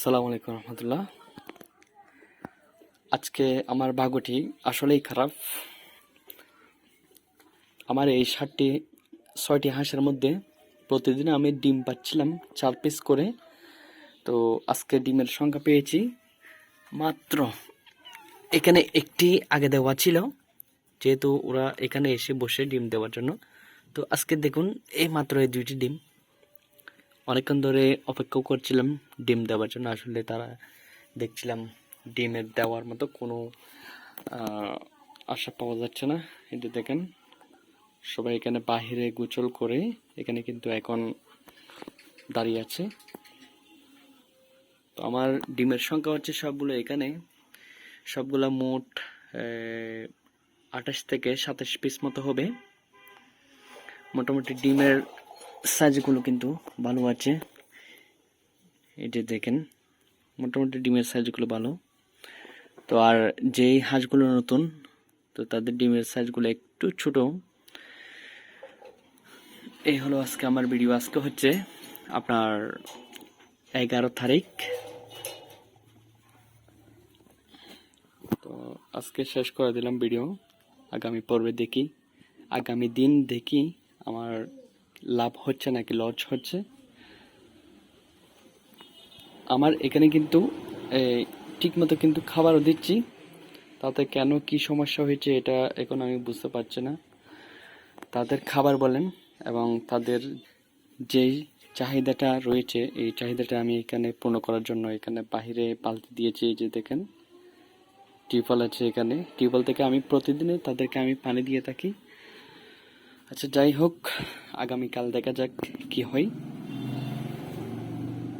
সালাম আলাইকুম রহমতুল্লাহ। আজকে আমার ভাগ্যটি আসলেই খারাপ। আমার এই ষাটটি ছয়টি হাঁসের মধ্যে প্রতিদিন আমি ডিম পাচ্ছিলাম চার পিস করে। তো আজকে ডিমের সংখ্যা পেয়েছি মাত্র। এখানে একটি আগে দেওয়া ছিল, যেহেতু ওরা এখানে এসে বসে ডিম দেওয়ার জন্য। তো আজকে দেখুন, এই মাত্র এই দুইটি ডিম। অনেকক্ষণ ধরে অপেক্ষাও করছিলাম ডিম দেওয়ার জন্য। আসলে তারা দেখছিলাম ডিমের দেওয়ার মতো কোনো আশা পাওয়া যাচ্ছে না। এটা দেখেন, সবাই এখানে বাহিরে গোচল করে এখানে কিন্তু এখন দাঁড়িয়ে আছে। তো আমার ডিমের সংখ্যা হচ্ছে সবগুলো এখানে। সবগুলো মোট আঠাশ থেকে সাতাশ পিস মতো হবে। মোটামুটি ডিমের সাইজগুলো কিন্তু ভালো আছে। যে দেখেন, মোটামুটি ডিমের সাইজগুলো ভালো। তো আর যেই হাঁসগুলো নতুন, তো তাদের ডিমের সাইজগুলো একটু ছোট। এই হলো আজকে আমার ভিডিও। আজকে হচ্ছে আপনার এগারো তারিখ। তো আজকে শেষ করে দিলাম ভিডিও। আগামী পর্বে দেখি, আগামী দিন দেখি আমার লাভ হচ্ছে নাকি লস হচ্ছে? আমার এখানে কিন্তু ঠিক মতো কিন্তু খাবারও দিচ্ছি। তাতে কেন কি সমস্যা হয়েছে এটা এখন আমি বুঝতে পারছি না। তাদের খাবার বলেন এবং তাদের যেই চাহিদাটা রয়েছে, এই চাহিদাটা আমি এখানে পূর্ণ করার জন্য এখানে বাহিরে পাল্টে দিয়েছি এই যে দেখেন, টিউবওয়েল আছে এখানে। টিউবওয়েল থেকে আমি প্রতিদিনে তাদেরকে আমি পানি দিয়ে থাকি। আচ্ছা যাই হোক আগামীকাল দেখা যাক কি হয়।